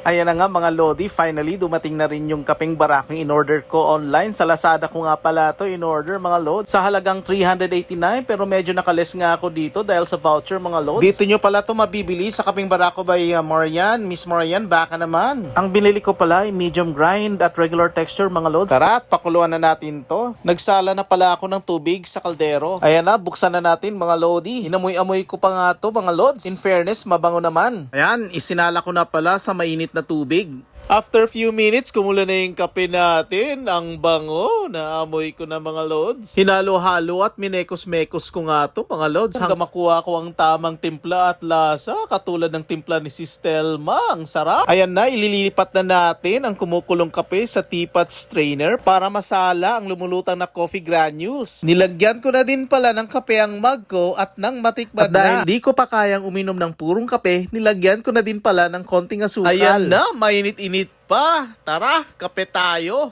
Ayan na nga mga Lodi, finally dumating na rin yung kapeng baraking in-order ko online. Sa Lazada ko nga pala to in-order mga Lodi. Sa halagang 389 pero medyo nakales nga ako dito dahil sa voucher mga Lodi. Dito nyo pala to mabibili sa kapeng barako by uh, Marian. Miss Marian, baka naman. Ang binili ko pala ay medium grind at regular texture mga Lodi. Tara pakuluan na natin to. Nagsala na pala ako ng tubig sa kaldero. Ayan na, buksan na natin mga Lodi. Inamoy-amoy ko pa nga to mga Lods. In fairness, mabango naman. Ayan, isinala ko na pala sa mainit na tubig. After few minutes, kumula na yung kape natin. Ang bango. Naamoy ko na mga lods. Hinalo-halo at minekos-mekos ko nga to mga lods. Hanggang makuha ko ang tamang timpla at lasa. Katulad ng timpla ni Sis Telma. Ang sarap. Ayan na, ililipat na natin ang kumukulong kape sa teapot strainer para masala ang lumulutang na coffee granules. Nilagyan ko na din pala ng kape ang mug ko at nang matikman At na. dahil di ko pa kayang uminom ng purong kape, nilagyan ko na din pala ng konting asukal. Ayan na, mainit-init pa. Tara, kape tayo.